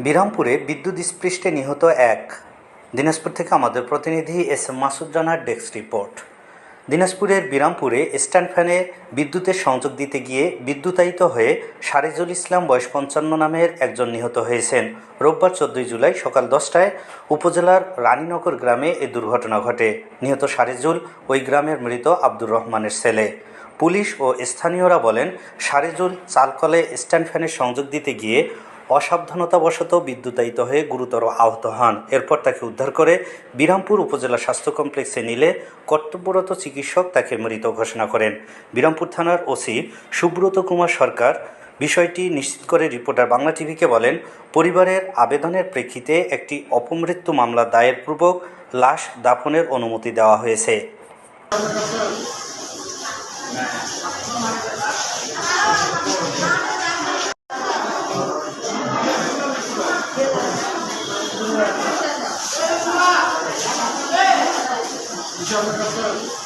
বিরামপুরে বিদ্যুৎ স্পৃষ্টে নিহত এক। দিনাজপুর থেকে আমাদের প্রতিনিধি এস এম মাসুদ রানার ডেস্ক রিপোর্ট। দিনাজপুরের বিরামপুরে স্ট্যান্ড ফ্যানে বিদ্যুতের সংযোগ দিতে গিয়ে বিদ্যুতায়িত হয়ে সারেজুল ইসলাম বয়স পঞ্চান্ন নামের একজন নিহত হয়েছেন। রোববার চোদ্দই জুলাই সকাল দশটায় উপজেলার রানীনগর গ্রামে এই দুর্ঘটনা ঘটে। নিহত সারেজুল ওই গ্রামের মৃত আব্দুর রহমানের ছেলে। পুলিশ ও স্থানীয়রা বলেন, সারেজুল চালকলে স্ট্যান্ড ফ্যানের সংযোগ দিতে গিয়ে অসাবধানতাবশত বিদ্যুতায়িত হয়ে গুরুতর আহত হন। এরপর তাকে উদ্ধার করে বিরামপুর উপজেলা স্বাস্থ্য কমপ্লেক্সে নিলে কর্তব্যরত চিকিৎসক তাকে মৃত ঘোষণা করেন। বিরামপুর থানার ওসি সুব্রত কুমার সরকার বিষয়টি নিশ্চিত করে রিপোর্টার বাংলা টিভিকে বলেন, পরিবারের আবেদনের প্রেক্ষিতে একটি অপমৃত্যু মামলা দায়ের পূর্বক লাশ দাফনের অনুমতি দেওয়া হয়েছে। İnşallah kaçarız.